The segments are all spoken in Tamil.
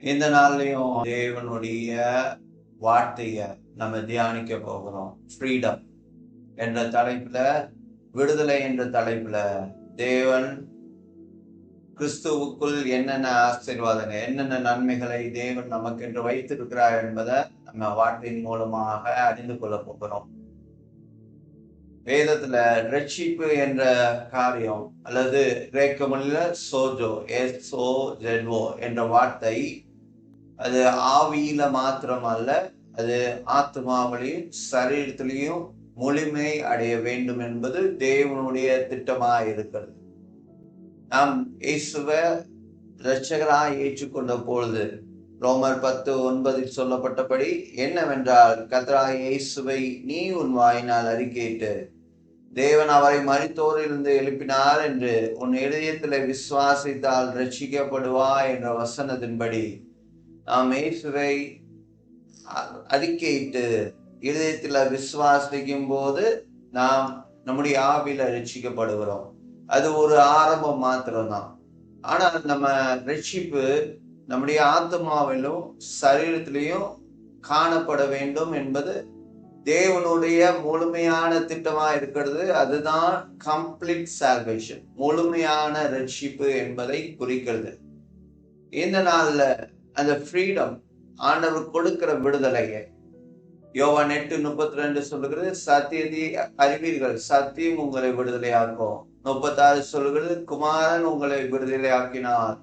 இந்த நாள்லயும் தேவனுடைய வார்த்தைய நம்ம தியானிக்க போகிறோம். ஃப்ரீடம் என்ற தலைப்புல விடுதலை என்ற தலைப்புல தேவன் கிறிஸ்துவுக்குள் என்னென்ன ஆசீர்வாதங்கள் என்னென்ன நன்மைகளை தேவன் நமக்கென்று வைத்திருக்கிறார் என்பதை நம்ம வார்த்தையின் மூலமாக அறிந்து கொள்ள போகிறோம். வேதத்துல ரட்சிப்பு என்ற காரியம் அல்லது கிரேக்க மொழியில சோஜோ எஸ் ஓ ஜெட்வோ என்ற வார்த்தை அது ஆவியில மாத்திரம் அல்ல அது ஆத்மாவிலையும் சரீரத்திலையும் முழுமை அடைய வேண்டும் என்பது தேவனுடைய திட்டமாக இருக்கிறது நாம் இயேசுவை இரட்சகராக ஏற்றுக்கொண்ட பொழுது ரோமர் பத்து ஒன்பதில் சொல்லப்பட்டபடி என்னவென்றால் கத்ரா இயேசுவை நீ உன் வாயினால் அறிக்கையிட்டு தேவன் அவரை மறித்தோரிலிருந்து எழுப்பினார் என்று உன் இதயத்தில் விசுவாசித்தால் ரட்சிக்கப்படுவா என்ற வசனத்தின்படி நாம் இயேசுவை அறிக்கையிட்டு இதயத்தில் விசுவாசிக்கும் போது நாம் நம்முடைய ஆவில ரட்சிக்கப்படுகிறோம். அது ஒரு ஆரம்பம் மாத்திரம்தான். ஆனால் நம்ம ரட்சிப்பு நம்முடைய ஆத்மாவிலும் சரீரத்திலையும் காணப்பட வேண்டும் என்பது தேவனுடைய முழுமையான திட்டமா இருக்கிறது. அதுதான் கம்ப்ளீட் சால்வேஷன் முழுமையான ரட்சிப்பு என்பதை குறிக்கிறது. இந்த நாள்ல அந்த ஃப்ரீடம் ஆண்டவர் கொடுக்கிற விடுதலையை. யோவான் எட்டு முப்பத்தி ரெண்டு சொல்லுகிறது சத்தியத்தை அறிவீர்கள் சத்தியம் உங்களை விடுதலையாக்கும். முப்பத்தாறு சொல்லுகிறது குமாரன் உங்களை விடுதலையாக்கினார்.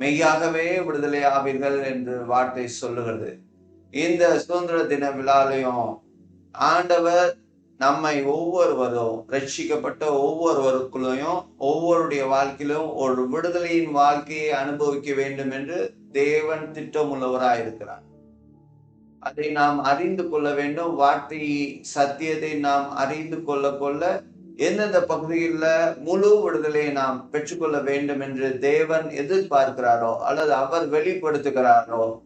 மெய்யாகவே விடுதலை ஆவீர்கள் என்று வார்த்தை சொல்லுகிறது. இந்த சுதந்திர தின விழாலையும் ஆண்டவர் நம்மை ஒவ்வொருவரும் ரட்சிக்கப்பட்ட ஒவ்வொருவருக்குள்ளையும் ஒவ்வொருடைய வாழ்க்கையிலும் ஒரு விடுதலையின் வாழ்க்கையை அனுபவிக்க வேண்டும் என்று தேவன் திட்டம் இருக்கிறார். அதை நாம் அறிந்து கொள்ள வேண்டும். வார்த்தை சத்தியத்தை நாம் அறிந்து கொள்ள கொள்ள எந்தெந்த பகுதியில் முழு விடுதலையை நாம் பெற்றுக்கொள்ள வேண்டும் என்று தேவன் எதிர்பார்க்கிறாரோ அல்லது அவர் வெளிப்படுத்துகிறாரோ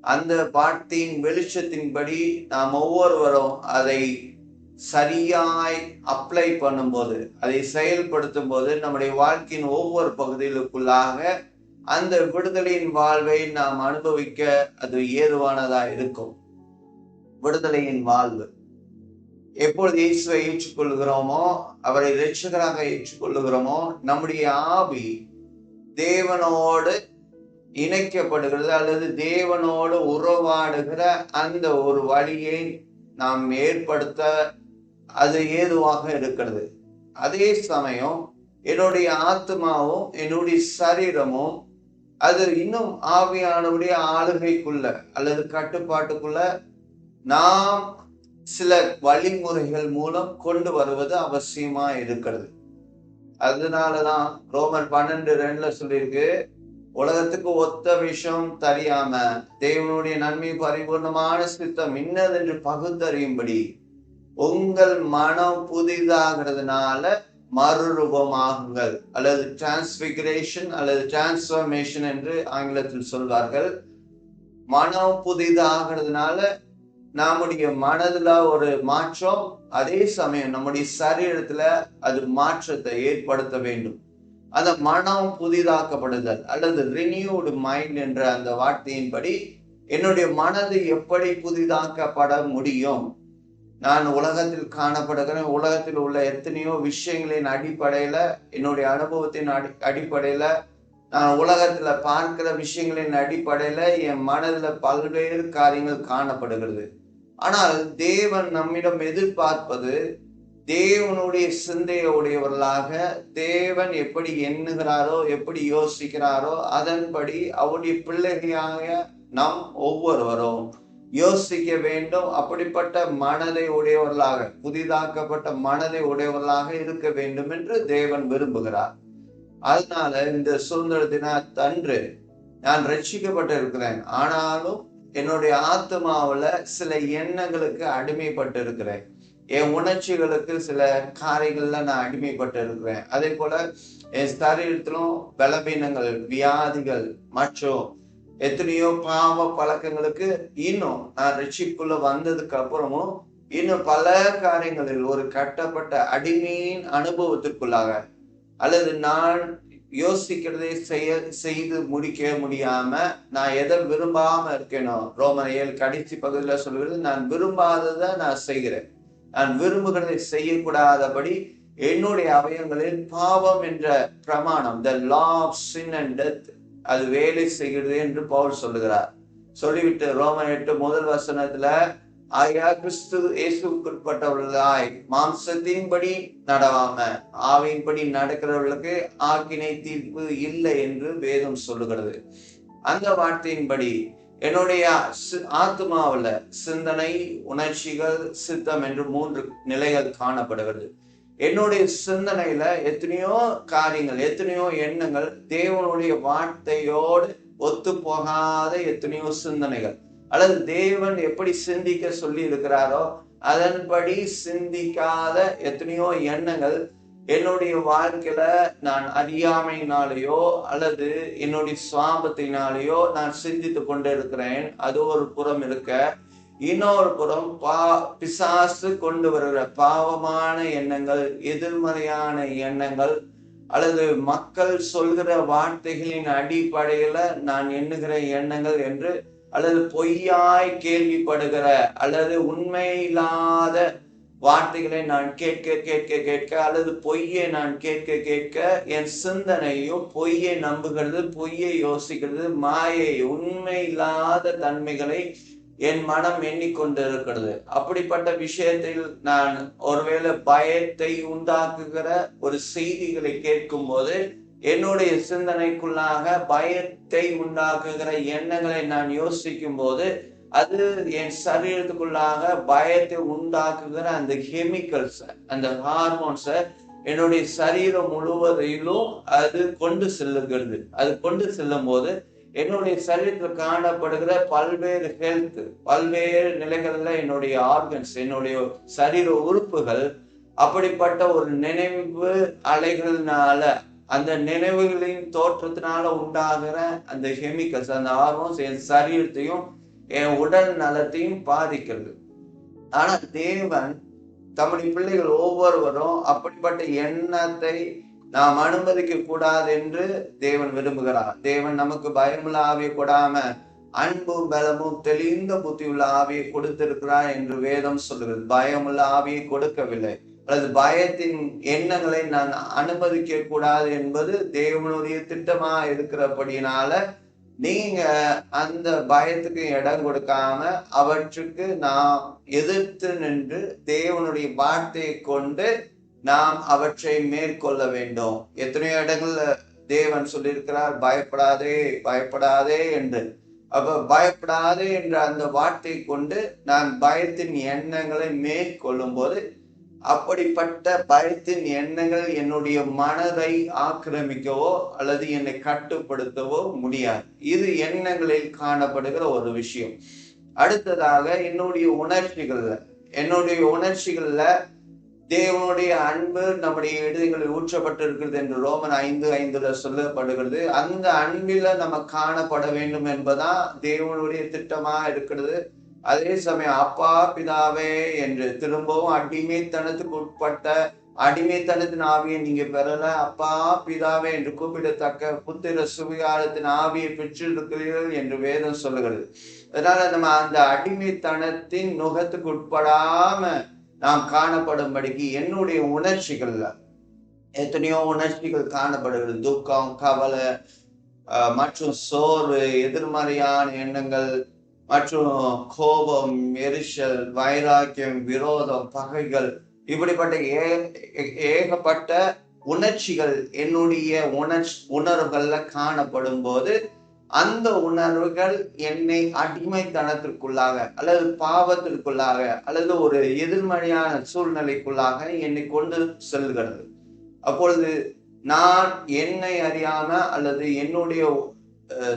அந்த வார்த்தையின் வெளிச்சத்தின்படி நாம் ஒவ்வொருவரும் அதை சரியாய் அப்ளை பண்ணும்போது அதை செயல்படுத்தும் போது நம்முடைய வாழ்க்கையின் ஒவ்வொரு பகுதிகளுக்குள்ளாக அந்த விடுதலையின் வாழ்வை நாம் அனுபவிக்க அது ஏதுவானதா இருக்கும்? விடுதலையின் வாழ்வு. எப்பொழுது இயேசுவை ஏற்றுக்கொள்கிறோமோ அவரை ரட்சகராக ஏற்றுக்கொள்ளுகிறோமோ நம்முடைய ஆவி தேவனோடு இணைக்கப்படுகிறது அல்லது தேவனோடு உறவாடுகிற அந்த ஒரு வழியை நாம் ஏற்படுத்த அது ஏதுவாக இருக்கிறது. அதே சமயம் என்னுடைய ஆத்மாவும் என்னுடைய சரீரமும் அது இன்னும் ஆவியானவுடைய ஆளுகைக்குள்ள அல்லது கட்டுப்பாட்டுக்குள்ள நாம் சில வழிமுறைகள் மூலம் கொண்டு வருவது அவசியமா இருக்கிறது. அதனாலதான் ரோமர் பன்னெண்டு ரெண்டுல சொல்லியிருக்கு உலகத்துக்கு ஒத்த விஷயம் தெரியாம தேவனுடைய நன்மை பரிபூர்ணமான சித்தம் இன்னதென்று பகுத்தறியும்படி உங்கள் மனம் புதிதாகிறதுனால மறுரூபமாகுங்கள் அல்லது டிரான்ஸ்பிகரேஷன் அல்லது டிரான்ஸ்ஃபர்மேஷன் என்று ஆங்கிலத்தில் சொல்வார்கள். மனம் புதிதாகிறதுனால நம்முடைய மனதுல ஒரு மாற்றம் அதே சமயம் நம்முடைய சரீரத்துல அது மாற்றத்தை ஏற்படுத்த வேண்டும். அந்த மனம் புதிதாக்கப்படுதல் அல்லது ரினியூடு மைண்ட் என்ற அந்த வார்த்தையின்படி என்னுடைய மனது எப்படி புதிதாக்கப்பட முடியும்? நான் உலகத்தில் காணப்படுகிறேன். உலகத்தில் உள்ள எத்தனையோ விஷயங்களின் அடிப்படையில என்னுடைய அனுபவத்தின் அடி அடிப்படையில நான் உலகத்துல பார்க்கிற விஷயங்களின் அடிப்படையில என் மனதுல பல்வேறு காரியங்கள் காணப்படுகிறது. ஆனால் தேவன் நம்மிடம் எதிர்பார்ப்பது தேவனுடைய சிந்தையுடையவர்களாக தேவன் எப்படி எண்ணுகிறாரோ எப்படி யோசிக்கிறாரோ அதன்படி அவருடைய பிள்ளைகளாக நாம் ஒவ்வொருவரும் யோசிக்க வேண்டும். அப்படிப்பட்ட மனதை உடையவர்களாக புதிதாக்கப்பட்ட மனதை உடையவர்களாக இருக்க வேண்டும் என்று தேவன் விரும்புகிறார். அதனால இந்த சுதந்திர தினத்தன்று நான் ரட்சிக்கப்பட்டு இருக்கிறேன் ஆனாலும் என்னுடைய ஆத்மாவில் சில எண்ணங்களுக்கு அடிமைப்பட்டு இருக்கிறேன் என் உணர்ச்சிகளுக்கு சில காரியங்கள்ல நான் அடிமைப்பட்டு இருக்கிறேன் அதே போல என் சரீரத்திலும் பலவீனங்கள் வியாதிகள் மற்றும் எத்தனையோ பாவ பழக்கங்களுக்கு இன்னும் நான் ரட்சிப்புக்குள்ள வந்ததுக்கு அப்புறமும் இன்னும் பல காரியங்களில் ஒரு கட்டப்பட்ட அடிமையின் அனுபவத்திற்குள்ளாக அல்லது நான் யோசிக்கிறதை செய்ய செய்து முடிக்க முடியாம நான் எதை விரும்பாம இருக்கேனோ ரோமன் ஏழு கடைசி பகுதியில் சொல்கிறது நான் விரும்பாததை நான் செய்கிறேன். நான் விரும்புகிறதை செய்யக்கூடாதபடி என்னுடைய அவயங்களில் பாவம் என்ற பிரமாணம் the law of sin and death அது வேலை செய்கிறது என்று பவுல் சொல்லுகிறார். சொல்லிவிட்டு ரோமன் எட்டு முதல் வசனத்துல ஆயா கிறிஸ்து இயேசுக்குட்பட்டவர்களாய் மாம்சத்தின்படி நடவாம ஆவியின்படி நடக்கிறவர்களுக்கு ஆக்கினை தீர்ப்பு இல்லை என்று வேதம் சொல்லுகிறது. அந்த வார்த்தையின்படி என்னுடைய சி- சிந்தனை உணர்ச்சிகள் சித்தம் என்று மூன்று நிலைகள் காணப்படுகிறது. என்னுடைய சிந்தனையில எத்தனையோ காரியங்கள் எத்தனையோ எண்ணங்கள் தேவனுடைய வார்த்தையோடு ஒத்து போகாத எத்தனையோ சிந்தனைகள். அல்லது தேவன் எப்படி சிந்திக்க சொல்லி இருக்கிறாரோ அதன்படி சிந்திக்காத எத்தனையோ எண்ணங்கள் என்னுடைய வாழ்க்கையில நான் அறியாமையினாலேயோ அல்லது என்னுடைய சுவாபத்தினாலேயோ நான் சிந்தித்து கொண்டு இருக்கிறேன் அது ஒரு புறம் இருக்க இன்னொரு புறம் பா பிசாசு கொண்டு வருகிற பாவமான எண்ணங்கள் எதிர்மறையான எண்ணங்கள் அல்லது மக்கள் சொல்கிற வார்த்தைகளின் அடிப்படையில நான் எண்ணுகிற எண்ணங்கள் என்று அல்லது பொய்யாய் கேள்விப்படுகிற அல்லது உண்மை இல்லாத வார்த்தைகளை நான் கேட்க கேட்க கேட்க அல்லது பொய்யை நான் கேட்க கேட்க என் சிந்தனையும் பொய்யை நம்புகிறது பொய்யை யோசிக்கிறது மாயை உண்மை இல்லாத தன்மைகளை என் மனம் எண்ணிக்கொண்டு இருக்கிறது அப்படிப்பட்ட விஷயத்தில் நான் ஒருவேளை பயத்தை உண்டாக்குகிற ஒரு செய்திகளை கேட்கும் போது என்னுடைய சிந்தனைக்குள்ளாக பயத்தை உண்டாக்குகிற எண்ணங்களை நான் யோசிக்கும் போது அது என் சரீரத்துக்குள்ளாக பயத்தை உண்டாக்குகிற அந்த கெமிக்கல்ஸ் அந்த ஹார்மோன்ஸை என்னுடைய சரீரம் முழுவதிலும் அது கொண்டு செல்லுகிறது. அது கொண்டு செல்லும் போது என்னுடைய சரீரத்தில் காணப்படுகிற பல்வேறு ஹெல்த் பல்வேறு நிலைகளில் என்னுடைய ஆர்கன்ஸ் என்னுடைய சரீர உறுப்புகள் அப்படிப்பட்ட ஒரு நினைவு அலைகளினால அந்த நினைவுகளின் தோற்றத்தினால உண்டாகிற அந்த கெமிக்கல்ஸ் அந்த ஆர்வம் என் சரீரத்தையும் என் உடல் நலத்தையும் பாதிக்கிறது. ஆனா தேவன் தம்முடைய பிள்ளைகள் ஒவ்வொருவரும் அப்படிப்பட்ட எண்ணத்தை நாம் அனுமதிக்க கூடாது என்று தேவன் விரும்புகிறார். தேவன் நமக்கு பயமுள்ள ஆவியை கொடாம அன்பும் பலமும் தெளிந்த புத்தியுள்ள ஆவியை கொடுத்திருக்கிறார் என்று வேதம் சொல்லுகிறது. பயமுள்ள ஆவியை கொடுக்கவில்லை. அல்லது பயத்தின் எண்ணங்களை நான் அனுமதிக்க கூடாது என்பது தேவனுடைய திட்டமா இருக்கிறபடினால நீங்க அந்த பயத்துக்கு இடம் கொடுக்காம அவற்றுக்கு நாம் எதிர்த்து நின்று தேவனுடைய வார்த்தையை கொண்டு நாம் அவற்றை மேற்கொள்ள வேண்டும். எத்தனையோ இடங்கள்ல தேவன் சொல்லியிருக்கிறார் பயப்படாதே பயப்படாதே என்று. அப்ப பயப்படாதே என்ற அந்த வார்த்தை கொண்டு நான் பயத்தின் எண்ணங்களை மேற்கொள்ளும் போது அப்படிப்பட்ட பயத்தின் எண்ணங்கள் என்னுடைய மனதை ஆக்கிரமிக்கவோ அல்லது என்னை கட்டுப்படுத்தவோ முடியாது. இது எண்ணங்களில் காணப்படுகிற ஒரு விஷயம். அடுத்ததாக என்னுடைய உணர்ச்சிகள்ல என்னுடைய உணர்ச்சிகள்ல தேவனுடைய அன்பு நம்முடைய இடங்களில் ஊற்றப்பட்டிருக்கிறது என்று ரோமன் ஐந்து ஐந்துல சொல்லப்படுகிறது. அந்த அன்பில நம்ம காணப்பட வேண்டும் என்பதான் தேவனுடைய திட்டமா இருக்கிறது. அதே சமயம் அப்பா பிதாவே என்று திரும்பவும் அடிமைத்தனத்துக்கு உட்பட்ட அடிமைத்தனத்தின் ஆவியை நீங்க பெறல. அப்பா பிதாவே என்று கூப்பிடத்தக்க புத்திர சுவிகாரத்தின் ஆவியை பெற்றிருக்கிறீர்கள் என்று வேதம் சொல்லுகிறது. அதனால நம்ம அந்த அடிமைத்தனத்தின் நுகத்துக்கு உட்படாம நாம் காணப்படும்படிக்கு என்னுடைய உணர்ச்சிகள் எத்தனையோ உணர்ச்சிகள் காணப்படுகிறது. துக்கம் கவலை மற்றும் சோர்வு எதிர்மறையான எண்ணங்கள் மற்றும் கோபம் எரிச்சல் வைராக்கியம் விரோதம் பகைகள் இப்படிப்பட்ட ஏ ஏ- ஏகப்பட்ட உணர்ச்சிகள் என்னுடைய உணர்ச் உணர்வுகள்ல காணப்படும் போது அந்த உணர்வுகள் என்னை அடிமைத்தனத்திற்குள்ளாக அல்லது பாவத்திற்குள்ளாக அல்லது ஒரு எதிர்மறையான சூழ்நிலைக்குள்ளாக என்னை கொண்டு செல்கிறது. அப்பொழுது நான் என்னை அறியாம அல்லது என்னுடைய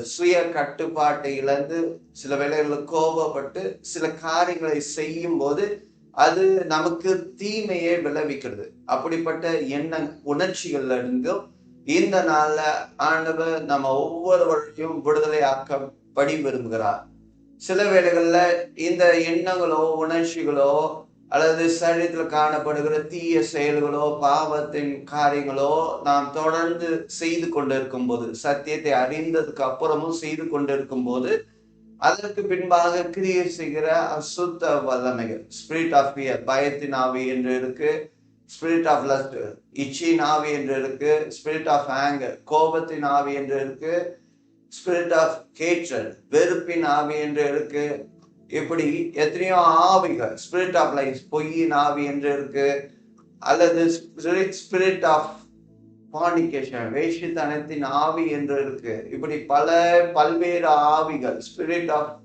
சுய கட்டுப்பாட்டை இழந்து சில வேளைகளில் கோபப்பட்டு சில காரியங்களை செய்யும் போது அது நமக்கு தீமையை விளைவிக்கிறது. அப்படிப்பட்ட எண்ண உணர்ச்சிகள்ல இருந்தும் இந்த நாள்ல ஆண்டவர் நம்ம ஒவ்வொருவரையும் விடுதலை ஆக்கப்படி விரும்புகிறார். சில வேளைகள்ல இந்த எண்ணங்களோ உணர்ச்சிகளோ அல்லது சரீரத்தில் காணப்படுகிற தீய செயல்களோ பாவத்தின் காரியங்களோ நாம் தொடர்ந்து செய்து கொண்டிருக்கும் போது சத்தியத்தை அறிந்ததுக்கு அப்புறமும் செய்து கொண்டிருக்கும் போது அதற்கு பின்பாக கிரியை செய்கிற அசுத்த வல்லமைகள் ஸ்பிரிட் ஆஃப் பியர் பயத்தின் ஆவி என்று இருக்கு. ஸ்பிரிட் ஆஃப் லஸ்ட் இச்சின் ஆவி என்று இருக்கு ஸ்பிரிட் ஆஃப் ஆங்கர் கோபத்தின் ஆவி என்று இருக்கு ஸ்பிரிட் ஆஃப் கேட்ரல் வெறுப்பின் ஆவி என்று இருக்கு. இப்படி எத்தனையோ ஆவிகள் ஸ்பிரிட் ஆஃப் லைஃப் பொய்யின் ஆவி என்று இருக்கு. அல்லது ஸ்பிரிட் ஆஃப் பாண்டிகேஷன் வேஷித்தனத்தின் ஆவி என்று இருக்கு. இப்படி பல பல்வேறு ஆவிகள் spirit of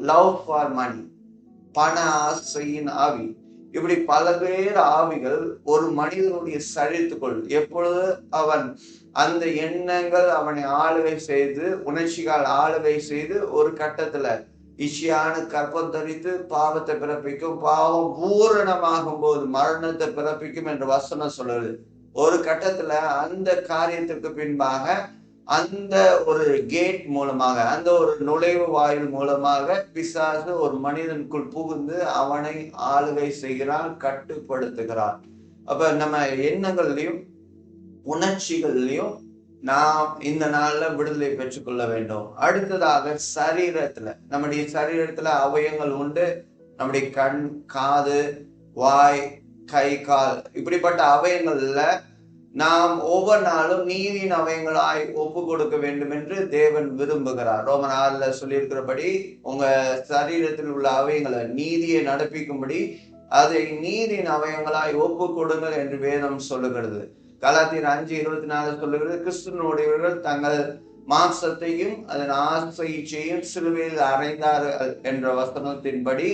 love for money பண ஆசையின் ஆவி. இப்படி பலவேறு ஆவிகள் ஒரு மனிதனுடைய சரீரத்துக்குள் எப்பொழுது அவன் அந்த எண்ணங்கள் அவனை ஆளுகை செய்து உணர்ச்சிகள் ஆளுகை செய்து ஒரு கட்டத்துல இச்சியான கற்பம் தரித்து பாவத்தை பிறப்பிக்கும் பாவம் பூரணமாகும் போது மரணத்தை பிறப்பிக்கும் என்று வசனம் சொல்லுது. ஒரு கட்டத்துல அந்த காரியத்திற்கு பின்பாக அந்த ஒரு கேட் மூலமாக அந்த ஒரு நுழைவு வாயில் மூலமாக பிசாசு ஒரு மனிதனுக்குள் புகுந்து அவனை ஆளுகை செய்கிறான் கட்டுப்படுத்துகிறான். அப்ப நம்ம எண்ணங்கள்லையும் உணர்ச்சிகள்லையும் நாம் இந்த நாள்ல விடுதலை பெற்றுக்கொள்ள வேண்டும். அடுத்ததாக சரீரத்துல நம்முடைய சரீரத்துல அவயங்கள் உண்டு. நம்முடைய கண் காது வாய் கை கால் இப்படிப்பட்ட அவயங்கள்ல நாம் ஒவ்வொரு நாளும் நீதியின் அவயங்களாய் ஒப்பு கொடுக்க வேண்டும் என்று தேவன் விரும்புகிறார். ரோம நாளில் சொல்லியிருக்கிறபடி உங்க சரீரத்தில் உள்ள அவயங்களை நீதியை நடப்பிக்கும்படி அதை நீதியின் அவயங்களாய் ஒப்பு கொடுங்கள் என்று வேதம் சொல்லுகிறது. கலாத்தின் அஞ்சு இருபத்தி நாலு சொல்லுகிறது கிறிஸ்துவனுடையவர்கள் தங்கள் மாம்சத்தையும் அதன் ஆசைச்சையும் சிலுவையில் அறைந்தார்கள் என்ற வசனத்தின்படி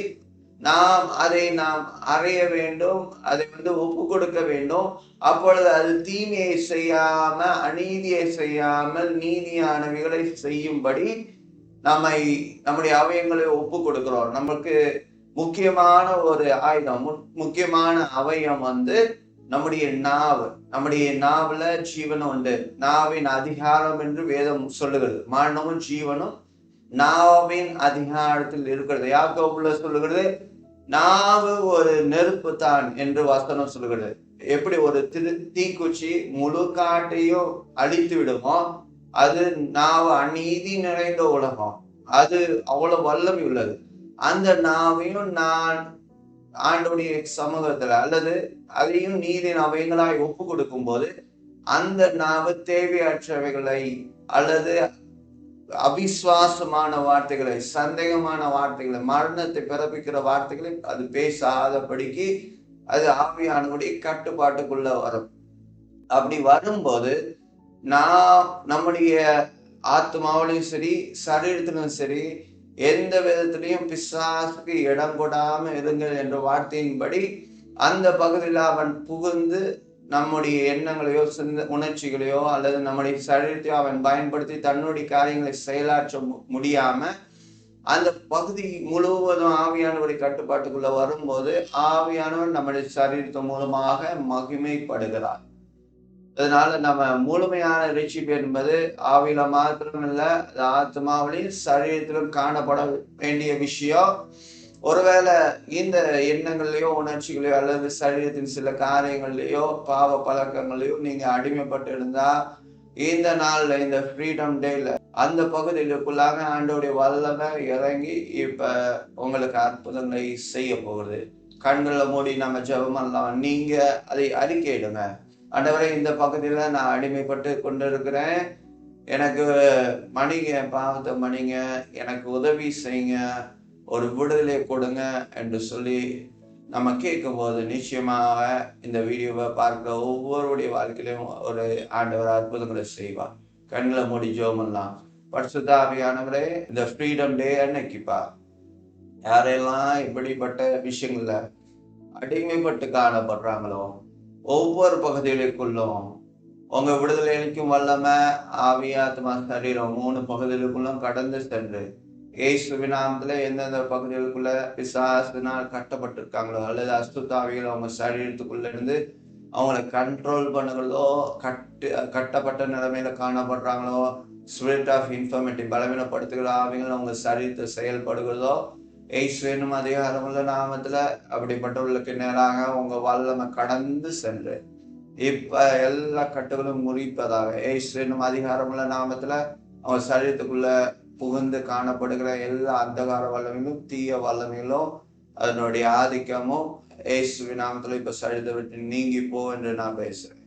நாம் அதை நாம் அறைய வேண்டும் அதை வந்து ஒப்பு கொடுக்க வேண்டும். அப்பொழுது அது தீமையை செய்யாம அநீதியை செய்யாமல் நீதியானவைகளை செய்யும்படி நம்மை நம்முடைய அவயங்களை ஒப்பு கொடுக்கிறோம். நமக்கு முக்கியமான ஒரு ஆயுதம் முக்கியமான அவயம் வந்து நம்முடைய நாவு. நம்முடைய நாவுல ஜீவனம் உண்டு. நாவின் அதிகாரம் என்று வேதம் சொல்லுகிறது. மரணமும் ஜீவனும் நாவின் அதிகாரத்தில் இருக்கிறது. யாக்கோபுல சொல்லுகிறது நாவு ஒரு நெருப்பு தான் என்று வசனம் சொல்லுகிறது எப்படி ஒரு திரு தீக்குச்சி முழு காட்டையும் அழித்து விடுமோ அது நாவு அநீதி நிறைந்த உலகம். அது அவ்வளவு வல்லமை உள்ளது. அந்த நாவையும் நான் ஆண்டுடைய சமூகத்துல அல்லது அதையும் நீரின் அவைகளாய் ஒப்பு கொடுக்கும் போது அந்த நாவு தேவையற்றவைகளை அல்லது அவிஸ்வாசமான வார்த்தைகளை சந்தேகமான வார்த்தைகளை மரணத்தை பிறப்பிக்கிற வார்த்தைகளை அது பேசாதபடிக்கு அது ஆவியானபடி கட்டுப்பாட்டுக்குள்ள வரும். அப்படி வரும்போது நான் நம்முடைய ஆத்மாவிலையும் சரி சரீரத்திலும் சரி எந்த விதத்திலையும் பிசாசுக்கு இடம் கொடாம இருங்கள் என்ற வார்த்தையின்படி அந்த பகுதியில் அவன் புகுந்து நம்முடைய எண்ணங்களையோ சிந்த உணர்ச்சிகளையோ அல்லது நம்முடைய சரீரத்தையோ அவன் பயன்படுத்தி தன்னுடைய காரியங்களை செயலாற்ற முடியாம அந்த பகுதி முழுவதும் ஆவியானவருடைய கட்டுப்பாட்டுக்குள்ள வரும்போது ஆவியானவர் நம்முடைய சரீரத்தின் மூலமாக மகிமைப்படுகிறார். அதனால நம்ம முழுமையான ரட்சிப்பு என்பது ஆவியில மாத்திரமில்ல ஆத்மாவிலையும் சரீரத்திலும் காணப்பட வேண்டிய விஷயம். ஒருவேளை இந்த எண்ணங்கள்லையோ உணர்ச்சிகளையோ அல்லது சரீரத்தின் சில காரியங்கள்லையோ பாவ பழக்கங்களையோ நீங்க அடிமைப்பட்டு இருந்தா இந்த நாள்ல இந்த ஃப்ரீடம் டேல அந்த பகுதிகளுக்குள்ளாக ஆண்டோடைய வல்லமை இறங்கி இப்ப உங்களுக்கு அற்புதங்களை செய்ய போகுது. கண்களை மூடி நம்ம ஜபமெல்லாம் நீங்க அதை அறிக்கையிடுங்க. ஆண்டவரே இந்த பகுதியில நான் அடிமைப்பட்டு கொண்டிருக்கிறேன். எனக்கு மணிங்க பாவத்தை மணிங்க எனக்கு உதவி செய்யுங்க. ஒரு விடுதலை கொடுங்க என்று சொல்லி நம்ம கேட்கும்போது நிச்சயமாக இந்த வீடியோவை பார்க்குற ஒவ்வொருடைய வாழ்க்கையிலும் ஒரு ஆண்டவர் அற்புதங்களை செய்வார். கண்களை மூடி ஜோமெல்லாம். பரிசுத்தாபியானவரே இந்த ஃப்ரீடம் டே அன்னைக்குப்பா. யாரெல்லாம் இப்படிப்பட்ட விஷயங்கள்ல அடிமைப்பட்டு காணப்படுறாங்களோ ஒவ்வொரு பகுதிகளுக்குள்ளும் உங்க விடுதலை அளிக்கும் வல்லம ஆவியாத்மா சரீரம் மூணு பகுதிகளுக்குள்ளும் கடந்து சென்று இயேசுவின் நாமத்துல எந்தெந்த பகுதிகளுக்குள்ள பிசாசினால் கட்டப்பட்டிருக்காங்களோ அல்லது அஸ்துத்தாவிகள் அவங்க சரீரத்துக்குள்ள இருந்து அவங்கள கண்ட்ரோல் பண்ணுகிறதோ கட்டு கட்டப்பட்ட நிலைமையில காணப்படுறாங்களோ ஸ்பிரிட் ஆஃப் இன்ஃபர்மேட்டிவ் பலவீனப்படுத்துகிற ஆவிகள் அவங்க சரீரத்தை செயல்படுகிறதோ ஏசுவேனும் அதிகாரமுள்ள நாமத்துல அப்படிப்பட்டவர்களுக்கு நேராக உங்க வல்லமை கடந்து சென்று இப்ப எல்லா கட்டுகளும் முறிப்பதாக ஏசுவேனும் அதிகாரமுள்ள நாமத்துல அவங்க சரீரத்துக்குள்ள புகுந்து காணப்படுகிற எல்லா அந்தகார வல்லமையிலும் தீய வல்லமையிலும் அதனுடைய ஆதிக்கமும் ஏசு நாமத்துல இப்ப சரீரத்தை விட்டு நீங்கி போ என்று நான் பேசுறேன்.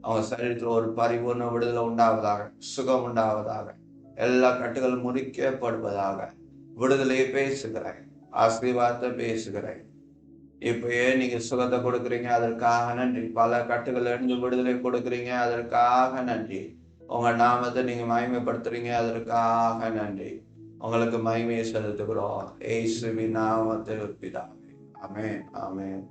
அவங்க சரீரத்துல ஒரு பரிபூர்ண விடுதலை உண்டாவதாக சுகம் உண்டாவதாக எல்லா கட்டுகளும் முறிக்கப்படுவதாக விடுதலையை பேசுகிறேன் ஆசீர்வாதத்தை பேசுகிறேன். இப்பயே நீங்க சுகத்தை கொடுக்குறீங்க அதற்காக நன்றி. பல கட்டுகள் இருந்து விடுதலை கொடுக்குறீங்க அதற்காக நன்றி. உங்க நாமத்தை நீங்க மகிமைப்படுத்துறீங்க. அதற்காக நன்றி. உங்களுக்கு மகிமையை செலுத்துகிறோம். ஏசுவி நாமத்தை பிதாவே. ஆமென் ஆமென்